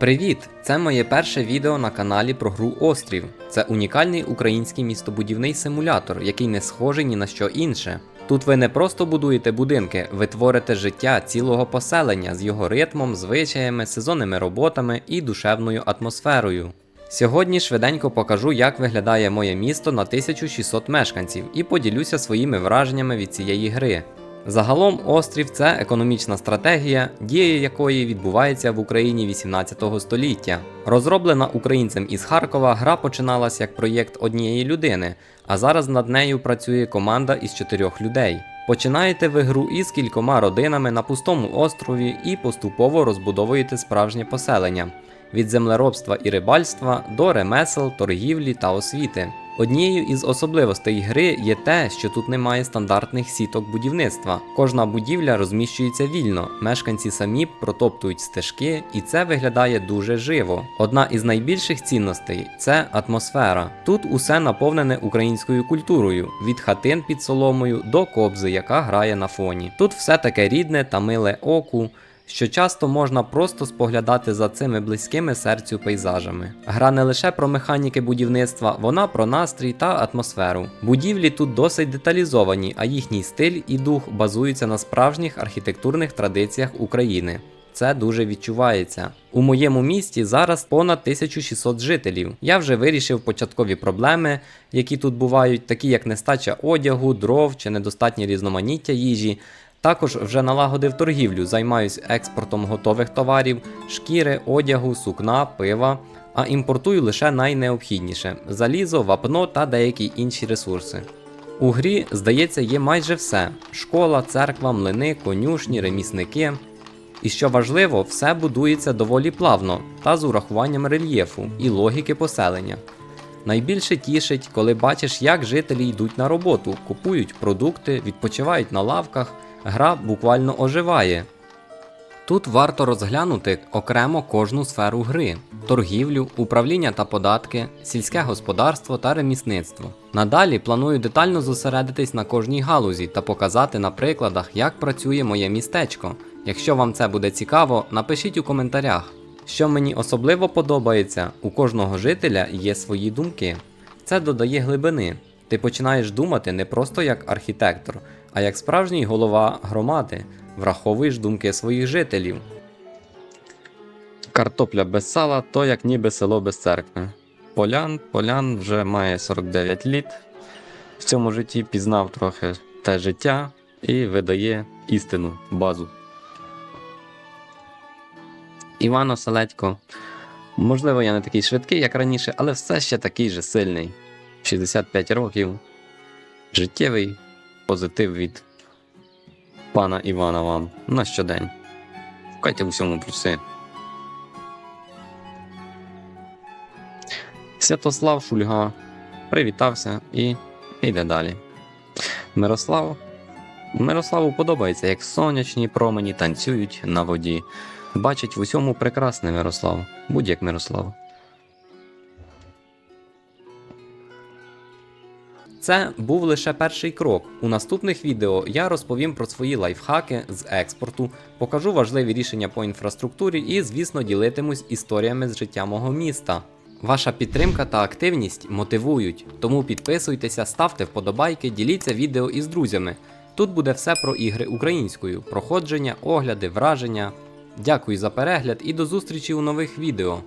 Привіт! Це моє перше відео на каналі про гру Острів. Це унікальний український містобудівний симулятор, який не схожий ні на що інше. Тут ви не просто будуєте будинки, ви творите життя цілого поселення з його ритмом, звичаями, сезонними роботами і душевною атмосферою. Сьогодні швиденько покажу, як виглядає моє місто на 1600 мешканців і поділюся своїми враженнями від цієї гри. Загалом острів це економічна стратегія, дія якої відбувається в Україні 18 століття. Розроблена українцем із Харкова, гра починалась як проєкт однієї людини, а зараз над нею працює команда із чотирьох людей. Починаєте ви гру із кількома родинами на пустому острові і поступово розбудовуєте справжнє поселення від землеробства і рибальства до ремесел, торгівлі та освіти. Однією із особливостей гри є те, що тут немає стандартних сіток будівництва. Кожна будівля розміщується вільно, мешканці самі протоптують стежки, і це виглядає дуже живо. Одна із найбільших цінностей це атмосфера. Тут усе наповнене українською культурою, від хатин під соломою до кобзи, яка грає на фоні. Тут все таке рідне та миле оку що часто можна просто споглядати за цими близькими серцю пейзажами. Гра не лише про механіки будівництва, вона про настрій та атмосферу. Будівлі тут досить деталізовані, а їхній стиль і дух базуються на справжніх архітектурних традиціях України. Це дуже відчувається. У моєму місті зараз понад 1600 жителів. Я вже вирішив початкові проблеми, які тут бувають, такі як нестача одягу, дров чи недостатнє різноманіття їжі. Також вже налагодив торгівлю, займаюсь експортом готових товарів, шкіри, одягу, сукна, пива, а імпортую лише найнеобхідніше залізо, вапно та деякі інші ресурси. У грі, здається, є майже все: школа, церква, млини, конюшні, ремісники. І що важливо, все будується доволі плавно та з урахуванням рельєфу і логіки поселення. Найбільше тішить, коли бачиш, як жителі йдуть на роботу, купують продукти, відпочивають на лавках, гра буквально оживає. Тут варто розглянути окремо кожну сферу гри: торгівлю, управління та податки, сільське господарство та ремісництво. Надалі планую детально зосередитись на кожній галузі та показати на прикладах, як працює моє містечко. Якщо вам це буде цікаво, напишіть у коментарях. Що мені особливо подобається, у кожного жителя є свої думки. Це додає глибини. Ти починаєш думати не просто як архітектор, а як справжній голова громади, враховуєш думки своїх жителів. Картопля без сала то як ніби село без церкви. Полян, полян вже має 49 літ. В цьому житті пізнав трохи те життя і видає істину, базу. Івано Селедько. Можливо, я не такий швидкий, як раніше, але все ще такий же сильний. 65 років. Життєвий позитив від пана Івана вам на щодень. Шукайте в усьому плюси. Святослав Шульга привітався і йде далі. Мирослав. Мирославу подобається, як сонячні промені танцюють на воді. Бачить в усьому прекрасне Мирослав, будь-як Мирослав. Це був лише перший крок. У наступних відео я розповім про свої лайфхаки з експорту, покажу важливі рішення по інфраструктурі і, звісно, ділитимусь історіями з життя мого міста. Ваша підтримка та активність мотивують, тому підписуйтеся, ставте вподобайки, діліться відео із друзями. Тут буде все про ігри українською, проходження, огляди, враження. Дякую за перегляд і до зустрічі у нових відео.